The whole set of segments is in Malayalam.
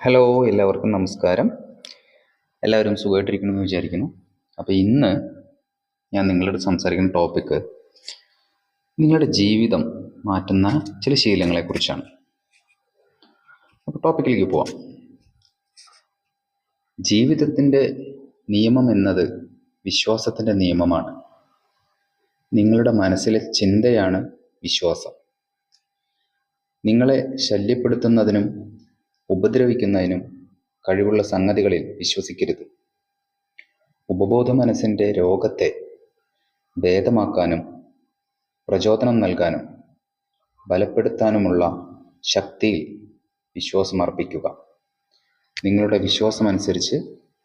ഹലോ എല്ലാവർക്കും നമസ്കാരം. എല്ലാവരും സുഖമായിട്ടിരിക്കണമെന്ന് വിചാരിക്കുന്നു. അപ്പോൾ ഇന്ന് ഞാൻ നിങ്ങളോട് സംസാരിക്കുന്ന ടോപ്പിക്ക് നിങ്ങളുടെ ജീവിതം മാറ്റുന്ന ചില ശീലങ്ങളെക്കുറിച്ചാണ് അപ്പോൾ ടോപ്പിക്കിലേക്ക് പോവാം. ജീവിതത്തിന്റെ നിയമം എന്നത് വിശ്വാസത്തിന്റെ നിയമമാണ്. നിങ്ങളുടെ മനസ്സിലെ ചിന്തയാണ് വിശ്വാസം. നിങ്ങളെ ശല്യപ്പെടുത്തുന്നതിനും ഉപദ്രവിക്കുന്നതിനും കഴിവുള്ള സംഗതികളിൽ വിശ്വസിക്കരുത്. ഉപബോധ മനസ്സിന്റെ രോഗത്തെ ഭേദമാക്കാനും പ്രചോദനം നൽകാനും ബലപ്പെടുത്താനുമുള്ള ശക്തിയിൽ വിശ്വാസമർപ്പിക്കുക. നിങ്ങളുടെ വിശ്വാസമനുസരിച്ച്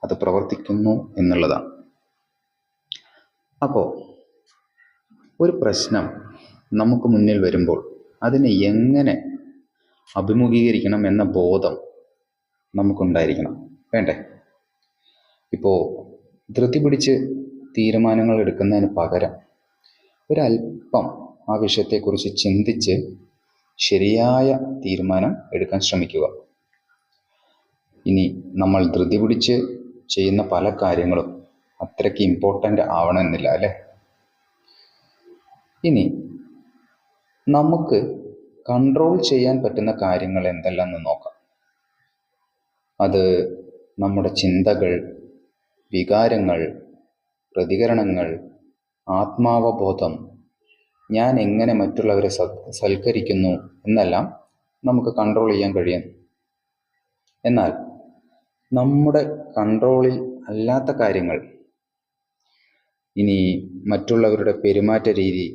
അത് പ്രവർത്തിക്കുന്നു എന്നുള്ളതാണ്. അപ്പോൾ ഒരു പ്രശ്നം നമുക്ക് മുന്നിൽ വരുമ്പോൾ അതിനെ എങ്ങനെ അഭിമുഖീകരിക്കണം എന്ന ബോധം നമുക്കുണ്ടായിരിക്കണം. വേണ്ടേ? ഇപ്പോൾ ധൃതി പിടിച്ച് തീരുമാനങ്ങൾ എടുക്കുന്നതിന് പകരം ഒരല്പം ആ വിഷയത്തെക്കുറിച്ച് ചിന്തിച്ച് ശരിയായ തീരുമാനം എടുക്കാൻ ശ്രമിക്കുക. ഇനി നമ്മൾ ധൃതി പിടിച്ച് ചെയ്യുന്ന പല കാര്യങ്ങളും അത്രയ്ക്ക് ഇമ്പോർട്ടന്റ് ആവണമെന്നില്ല അല്ലേ? ഇനി നമുക്ക് കൺട്രോൾ ചെയ്യാൻ പറ്റുന്ന കാര്യങ്ങൾ എന്തെല്ലാം എന്ന് നോക്കാം. അത് നമ്മുടെ ചിന്തകൾ വികാരങ്ങൾ പ്രതികരണങ്ങൾ ആത്മാവബോധം ഞാൻ എങ്ങനെ മറ്റുള്ളവരെ സൽക്കരിക്കുന്നു എന്നെല്ലാം നമുക്ക് കൺട്രോൾ ചെയ്യാൻ കഴിയും. എന്നാൽ നമ്മുടെ കൺട്രോളിൽ അല്ലാത്ത കാര്യങ്ങൾ ഇനി മറ്റുള്ളവരുടെ പെരുമാറ്റ രീതി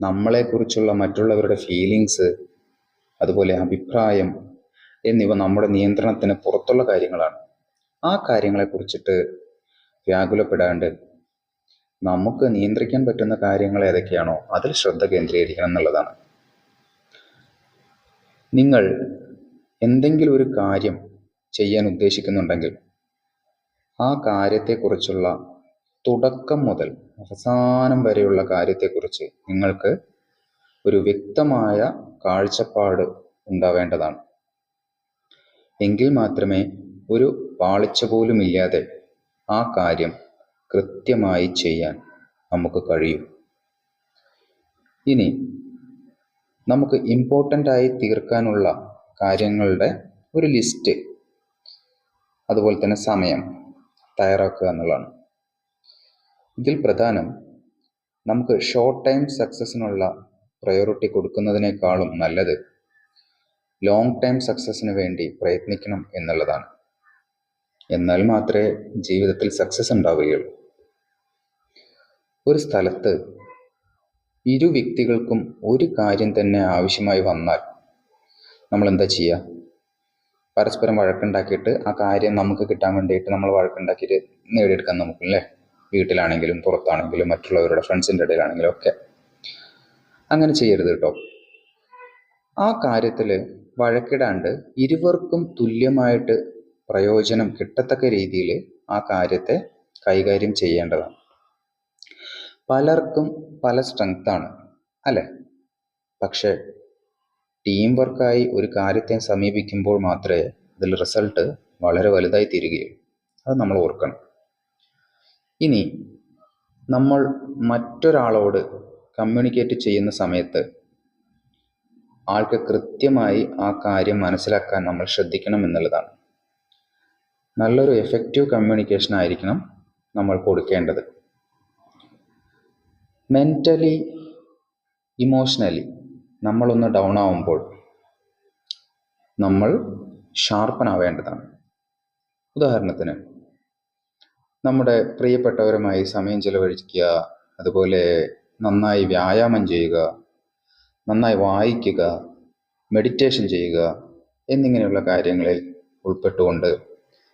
നമ്മളെക്കുറിച്ചുള്ള മറ്റുള്ളവരുടെ ഫീലിങ്സ് അതുപോലെ അഭിപ്രായം എന്നിവ നമ്മുടെ നിയന്ത്രണത്തിന് പുറത്തുള്ള കാര്യങ്ങളാണ്. ആ കാര്യങ്ങളെക്കുറിച്ചിട്ട് വ്യാകുലപ്പെടാണ്ട് നമുക്ക് നിയന്ത്രിക്കാൻ പറ്റുന്ന കാര്യങ്ങൾ ഏതൊക്കെയാണോ അതിൽ ശ്രദ്ധ കേന്ദ്രീകരിക്കണം എന്നുള്ളതാണ്. നിങ്ങൾ എന്തെങ്കിലും ഒരു കാര്യം ചെയ്യാൻ ഉദ്ദേശിക്കുന്നുണ്ടെങ്കിൽ ആ കാര്യത്തെക്കുറിച്ചുള്ള തുടക്കം മുതൽ അവസാനം വരെയുള്ള കാര്യത്തെക്കുറിച്ച് നിങ്ങൾക്ക് ഒരു വ്യക്തമായ കാഴ്ചപ്പാട് ഉണ്ടാവേണ്ടതാണ്. എങ്കിൽ മാത്രമേ ഒരു പാളിച്ച പോലും ഇല്ലാതെ ആ കാര്യം കൃത്യമായി ചെയ്യാൻ നമുക്ക് കഴിയൂ. ഇനി നമുക്ക് ഇമ്പോർട്ടന്റ് ആയി തീർക്കാനുള്ള കാര്യങ്ങളുടെ ഒരു ലിസ്റ്റ് അതുപോലെ തന്നെ സമയം തയ്യാറാക്കുക എന്നുള്ളതാണ്. ഇതിൽ പ്രധാനം നമുക്ക് ഷോർട്ട് ടൈം സക്സസ്സിനുള്ള പ്രയോറിറ്റി കൊടുക്കുന്നതിനേക്കാളും നല്ലത് ലോങ് ടൈം സക്സസ്സിന് വേണ്ടി പ്രയത്നിക്കണം എന്നുള്ളതാണ്. എന്നാൽ മാത്രമേ ജീവിതത്തിൽ സക്സസ് ഉണ്ടാവുകയുള്ളൂ. ഒരു സ്ഥലത്ത് ഇരു വ്യക്തികൾക്കും ഒരു കാര്യം തന്നെ ആവശ്യമായി വന്നാൽ നമ്മൾ എന്താ ചെയ്യുക പരസ്പരം വഴക്കുണ്ടാക്കിയിട്ട് ആ കാര്യം നമുക്ക് കിട്ടാൻ വേണ്ടിയിട്ട് നമ്മൾ വഴക്കുണ്ടാക്കിയിട്ട് നേടിയെടുക്കാൻ നമുക്കല്ലേ വീട്ടിലാണെങ്കിലും പുറത്താണെങ്കിലും മറ്റുള്ളവരുടെ ഫ്രണ്ട്സിന്റെ ഇടയിലാണെങ്കിലും ഒക്കെ അങ്ങനെ ചെയ്യരുത് കേട്ടോ ആ കാര്യത്തിൽ വഴക്കിടാണ്ട് ഇരുവർക്കും തുല്യമായിട്ട് പ്രയോജനം കിട്ടത്തക്ക രീതിയിൽ ആ കാര്യത്തെ കൈകാര്യം ചെയ്യേണ്ടതാണ്. പലർക്കും പല സ്ട്രെങ്ത്താണ് അല്ലേ? പക്ഷേ ടീം വർക്കായി ഒരു കാര്യത്തെ സമീപിക്കുമ്പോൾ മാത്രമേ അതിൽ റിസൾട്ട് വളരെ വലുതായി തീരുകയുള്ളൂ. അത് നമ്മൾ ഓർക്കണം. ഇനി നമ്മൾ മറ്റൊരാളോട് കമ്മ്യൂണിക്കേറ്റ് ചെയ്യുന്ന സമയത്ത് ആൾക്ക് കൃത്യമായി ആ കാര്യം മനസ്സിലാക്കാൻ നമ്മൾ ശ്രദ്ധിക്കണം എന്നുള്ളതാണ്. നല്ലൊരു എഫക്റ്റീവ് കമ്മ്യൂണിക്കേഷൻ ആയിരിക്കണം നമ്മൾ കൊടുക്കേണ്ടത്. മെന്റലി ഇമോഷണലി നമ്മളൊന്ന് ഡൗൺ ആവുമ്പോൾ നമ്മൾ ഷാർപ്പനാവേണ്ടതാണ് ഉദാഹരണത്തിന് നമ്മുടെ പ്രിയപ്പെട്ടവരുമായി സമയം ചിലവഴിക്കുക അതുപോലെ നന്നായി വ്യായാമം ചെയ്യുക നന്നായി വായിക്കുക മെഡിറ്റേഷൻ ചെയ്യുക എന്നിങ്ങനെയുള്ള കാര്യങ്ങളിൽ ഉൾപ്പെട്ടുകൊണ്ട്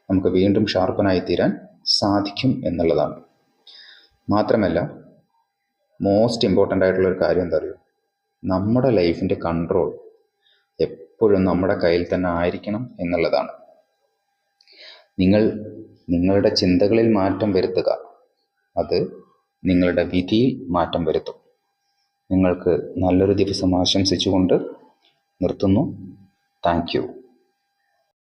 നമുക്ക് വീണ്ടും ഷാർപ്പനായി തീരാൻ സാധിക്കും എന്നുള്ളതാണ്. മാത്രമല്ല മോസ്റ്റ് ഇമ്പോർട്ടന്റ് ആയിട്ടുള്ള ഒരു കാര്യം എന്താ അറിയോ? നമ്മുടെ ലൈഫിന്റെ കൺട്രോൾ എപ്പോഴും നമ്മുടെ കയ്യിൽ തന്നെ ആയിരിക്കണം എന്നുള്ളതാണ്. നിങ്ങൾ നിങ്ങളുടെ ചിന്തകളിൽ മാറ്റം വരുത്തുക. അത് നിങ്ങളുടെ വിധിയിൽ മാറ്റം വരുത്തും. നിങ്ങൾക്ക് നല്ലൊരു ദിവസം ആശംസിച്ചുകൊണ്ട് നിർത്തുന്നു. താങ്ക്